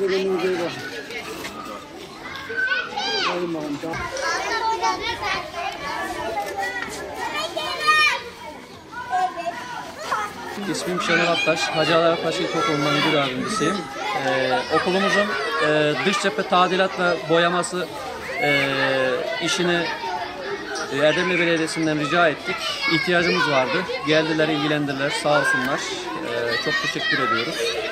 Gidelim gidelim. Hadi bakalım. İsmim Şenol Aktaş. Hacı Ali Aktaş İlkokulu'ndan müdür yardımcısıyım. Ee, okulumuzun e, dış cephe tadilat ve boyaması e, işini Erdemli Belediyesi'nden rica ettik. İhtiyacımız vardı. Geldiler, ilgilendiler. Sağ olsunlar. Ee, çok teşekkür ediyoruz.